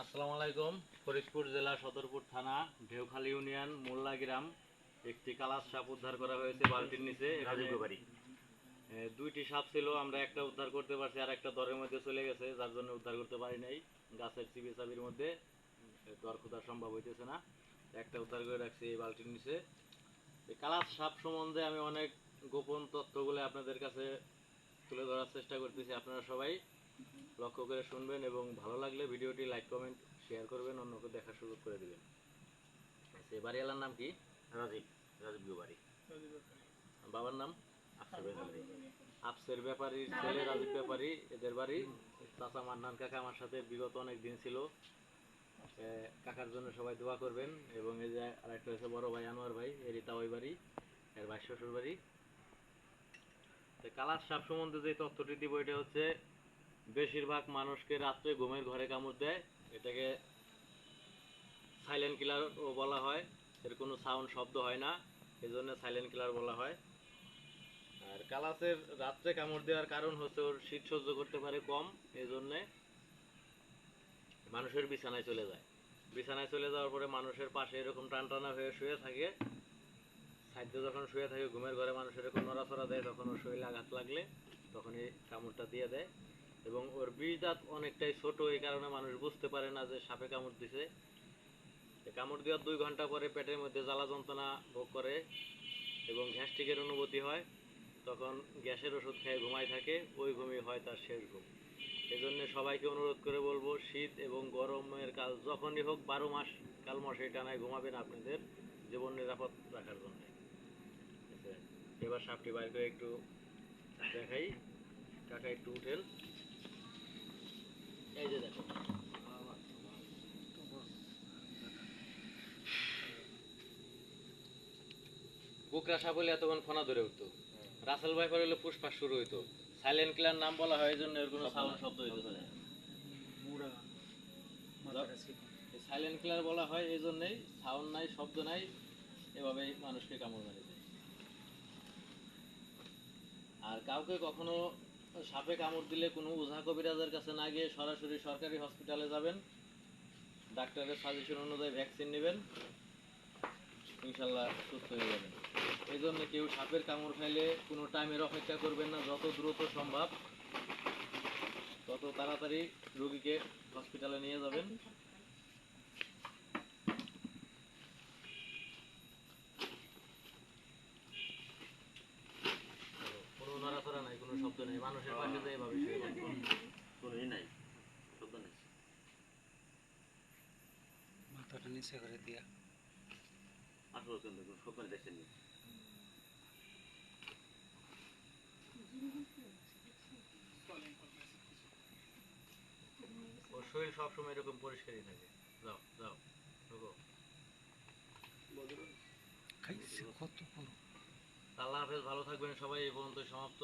আসসালামু আলাইকুম। ফরিদপুর জেলা সদরপুর থানা ঢেউখালী ইউনিয়ন মোল্লা গ্রাম। একটি কালাস সাপ উদ্ধার করা হয়েছে বালতির নিচে। দুইটি সাপ ছিল আমরা একটা উদ্ধার করতে পারছি আর একটা দরের মধ্যে চলে গেছে যার জন্য উদ্ধার করতে পারি নাই। গাছের চিবি চাবির মধ্যে দর খোঁজা সম্ভব হইতেছে না। একটা উদ্ধার করে রাখছি এই বালতির নিচে। এই কালাস সাপ সম্বন্ধে আমি অনেক গোপন তথ্যগুলো আপনাদের কাছে তুলে ধরার চেষ্টা করতেছি আপনারা সবাই। লক্ষ্য করে শুনবেন এবং ভালো লাগলে ভিডিওটি লাইক কমেন্ট শেয়ার করবেন অন্যকে দেখার সুযোগ করে দিবেন। আচ্ছা, এই বাড়িওয়ালার নাম কি? রাজীব রাজীব বাড়ি বাবার নাম? আফসার ব্যাপারীর ছেলে রাজীব ব্যাপারী এদের বাড়ি। চাচা মান্নান কাকা আমার সাথে বিগত অনেক দিন ছিল। কাকার জন্য সবাই দোয়া করবেন। এবং এই যে আরেকটা হচ্ছে বড় ভাই আনোয়ার ভাই এরই তাওয়াই বাড়ি এর ভাই শ্বশুর বাড়ি কালার সাপ সম্বন্ধে যে তথ্যটি দিব এটা হচ্ছে বেশিরভাগ মানুষকে রাত্রে ঘুমের ঘরে কামড় দেয়, এটাকে সাইলেন্ট কিলারও বলা হয়। এর কোনো সাউন্ড শব্দ হয় না এই জন্য সাইলেন্ট কিলার বলা হয়। আর কালাসের রাত্রে কামড় দেওয়ার কারণ হচ্ছে ওর শীত সহ্য করতে পারে কম এই জন্যে মানুষের বিছানায় চলে যায়। বিছানায় চলে যাওয়ার পরে মানুষের পাশে এরকম টান টানা হয়ে শুয়ে থাকে। সাইডে যখন শুয়ে থাকে, ঘুমের ঘরে মানুষ এরকম নড়াচড়া দেয়, তখন ওর শরীরে আঘাত লাগলে তখন এই কামড়টা দিয়ে দেয়। এবং ওর বীজদাঁত অনেকটাই ছোট, এই কারণে মানুষ বুঝতে পারে না যে সাপে কামড় দিছে। কামড় দেওয়ার দুই ঘণ্টা পরে পেটের মধ্যে জ্বালা যন্ত্রণা ভোগ করে এবং গ্যাস্ট্রিকের অনুভূতি হয়। তখন গ্যাসের ওষুধ খেয়ে ঘুমায় থাকে, ওই ঘুমই হয় তার শেষ ঘুম। এই জন্য সবাইকে অনুরোধ করে বলব, শীত এবং গরমের কাল যখনই হোক, বারো মাস কাল মশাই টানায় ঘুমাবেন আপনাদের জীবন নিরাপদ রাখার জন্য। এবার সাপটি বাইর করে একটু দেখাই। কাকা, একটু উঠেন। কুকরা সাপ এতক্ষণ ফোনা ধরে উঠতো। রাসেল ভাইপার হলে পুষ্পা শুরু হইতো। সাইলেন্ট কিলার নাম বলা হয় জন্য এর কোনো সাউন্ড শব্দ হইতেছে না। সাইলেন্ট কিলার বলা হয় এই জন্যই সাউন্ড নাই, শব্দ নাই, এভাবেই মানুষকে কামড় মারে আর কাউকে কখনো সাপে কামড় দিলে কোনো ওঝা কবিরাজের কাছে না গিয়ে সরাসরি সরকারি হসপিটালে যাবেন। ডাক্তারের সাজেশন অনুযায়ী ভ্যাকসিন নেবেন। ইনশাল্লাহ সুস্থ হয়ে যাবেন। এই জন্য কেউ সাপের কামড় খাইলে কোনো টাইমের অপেক্ষা করবেন না, যত দ্রুত সম্ভব। তত তাড়াতাড়ি রোগীকে হসপিটালে নিয়ে যাবেন কোনো নড়াচড়া মানুষের পাশে এভাবে নাই শব্দ নেই। মাথাটা নিচে করে দিয়া। আসলে ওর শরীর সবসময় এরকম পরিষ্কারই থাকে। যাও যাও ঢোকো। কত আল্লাহ হাফেজ ভালো থাকবেন সবাই এই পর্যন্ত সমাপ্ত।